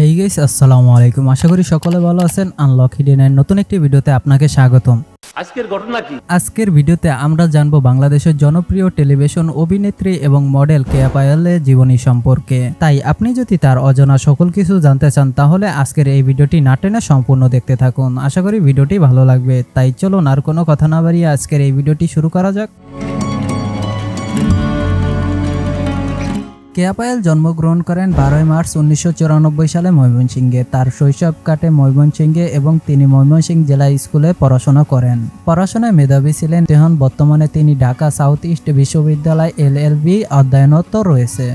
Hey guys আসসালামু আলাইকুম। আশা করি সকলে ভালো আছেন। আনলক হিডেনের নতুন একটি ভিডিওতে আপনাকে স্বাগতম। আজকের ঘটনা কি? আজকের ভিডিওতে আমরা জানব বাংলাদেশের জনপ্রিয় টেলিভিশন অভিনেত্রী এবং মডেল কেয়া পায়েলের জীবনী সম্পর্কে। তাই আপনি যদি তার অজানা সকল কিছু জানতে চান তাহলে আজকের এই ভিডিওটি না টেনে সম্পূর্ণ দেখতে থাকুন। আশা করি ভিডিওটি ভালো লাগবে। তাই চলুন আর কোনো কথা না বাড়িয়ে আজকের এই ভিডিওটি শুরু করা যাক। কেয়া পায়েল জন্মগ্রহণ করেন বারোই মার্চ উনিশশো চুরানব্বই সালে ময়মনসিংহে। তার শৈশব কাটে ময়মনসিংহে এবং তিনি ময়মনসিংহ জেলা স্কুলে পড়াশোনা করেন। পড়াশোনায় মেধাবী ছিলেন তেহন। বর্তমানে তিনি ঢাকা সাউথ ইস্ট বিশ্ববিদ্যালয় এল এল বি অধ্যয়নরত রয়েছে।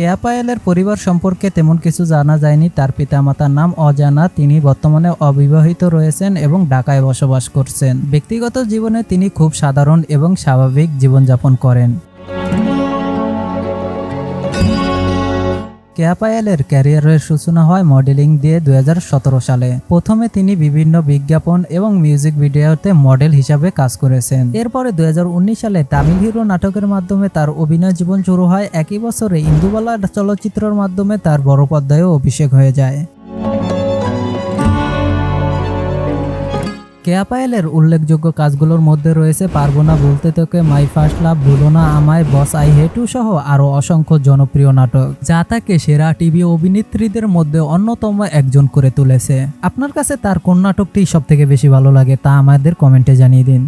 কেয়া পায়েলের পরিবার সম্পর্কে তেমন কিছু জানা যায়নি। তার পিতামাতার নাম অজানা। তিনি বর্তমানে অবিবাহিত রয়েছেন এবং ঢাকায় বসবাস করছেন। ব্যক্তিগত জীবনে তিনি খুব সাধারণ এবং স্বাভাবিক জীবনযাপন করেন। কেয়া পায়েলের ক্যারিয়ারের সূচনা হয় মডেলিং দিয়ে দু হাজার সতেরো সালে। প্রথমে তিনি বিভিন্ন বিজ্ঞাপন এবং মিউজিক ভিডিওতে মডেল হিসাবে কাজ করেছেন। এরপরে দু হাজার উনিশ সালে তামিল হিরো নাটকের মাধ্যমে তার অভিনয় জীবন শুরু হয়। একই বছরে ইন্দুবালা চলচ্চিত্রের মাধ্যমে তার বড় পর্দায়ও অভিষেক হয়ে যায়। কেয়া পায়েলের উল্লেখযোগ্য কাজগুলোর মধ্যে রয়েছে পারব না বলতে তোকে, মাই ফার্স্ট লাভ, ভুলো না আমায়, বস আই হেটু সহ আরও অসংখ্য জনপ্রিয় নাটক। যা তাকে সেরা টিভি অভিনেত্রীদের মধ্যে অন্যতম একজন করে তুলেছে। আপনার কাছে তার কোন নাটকটি সব থেকে বেশি ভালো লাগে তা আমাদের কমেন্টে জানিয়ে দিন।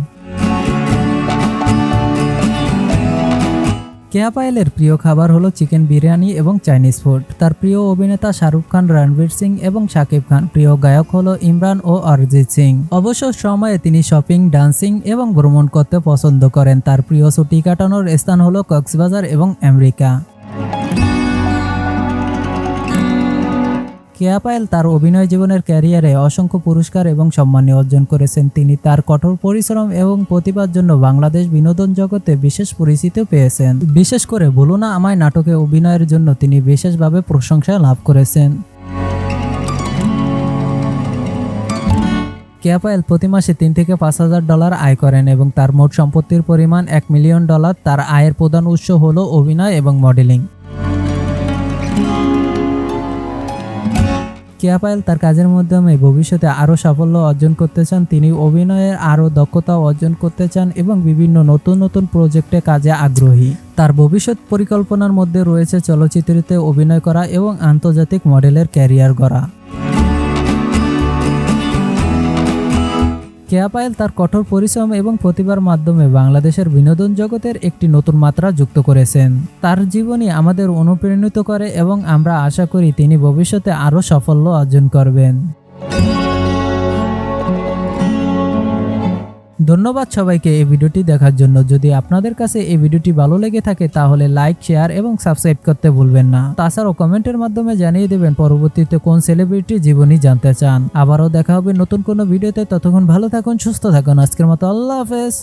কেয়া পায়েলের প্রিয় খাবার হলো চিকেন বিরিয়ানি এবং চাইনিজ ফুড। তার প্রিয় অভিনেতা শাহরুখ খান, রণবীর সিং এবং শাকিব খান। প্রিয় গায়ক হলো ইমরান ও অরিজিৎ সিং। অবসর সময়ে তিনি শপিং, ডান্সিং এবং ভ্রমণ করতে পছন্দ করেন। তার প্রিয় ছুটি কাটানোর স্থান হলো কক্সবাজার এবং আমেরিকা। কেয়া পায়েল তার অভিনয় জীবনের ক্যারিয়ারে অসংখ্য পুরস্কার এবং সম্মান অর্জন করেছেন। তিনি তার কঠোর পরিশ্রম এবং প্রতিভার জন্য বাংলাদেশ বিনোদন জগতে বিশেষ পরিচিতি পেয়েছেন। বিশেষ করে বলো না আমায় নাটকে অভিনয়ের জন্য তিনি বিশেষভাবে প্রশংসা লাভ করেছেন। কেয়া পায়েল প্রতি মাসে তিন থেকে পাঁচ হাজার ডলার আয় করেন এবং তার মোট সম্পত্তির পরিমাণ এক মিলিয়ন ডলার। তার আয়ের প্রধান উৎস হল অভিনয় এবং মডেলিং। কেয়া পায়েল তার কাজের মাধ্যমে ভবিষ্যতে আরও সাফল্য অর্জন করতে চান। তিনি অভিনয়ের আরও দক্ষতা অর্জন করতে চান এবং বিভিন্ন নতুন নতুন প্রজেক্টে কাজে আগ্রহী। তার ভবিষ্যৎ পরিকল্পনার মধ্যে রয়েছে চলচ্চিত্রতে অভিনয় করা এবং আন্তর্জাতিক মডেলের ক্যারিয়ার গড়া। কেয়া পায়েল তার কঠোর পরিশ্রম এবং প্রতিভার মাধ্যমে বাংলাদেশের বিনোদন জগতের একটি নতুন মাত্রা যুক্ত করেছেন। তার জীবনী আমাদের অনুপ্রাণিত করে এবং আমরা আশা করি তিনি ভবিষ্যতে আরও সাফল্য অর্জন করবেন। ধন্যবাদ সবাইকে এই ভিডিওটি দেখার জন্য। যদি আপনাদের কাছে এই ভিডিওটি ভালো লেগে থাকে, তাহলে লাইক, শেয়ার এবং সাবস্ক্রাইব করতে ভুলবেন না। তাছাড়াও কমেন্টের মাধ্যমে জানিয়ে দেবেন, পরবর্তীতে কোন সেলিব্রিটি জীবনী জানতে চান। আবারও দেখা হবে নতুন কোনো ভিডিওতে। ততক্ষণ ভালো থাকুন, সুস্থ থাকুন। আজকের মতো আল্লাহ হাফেজ।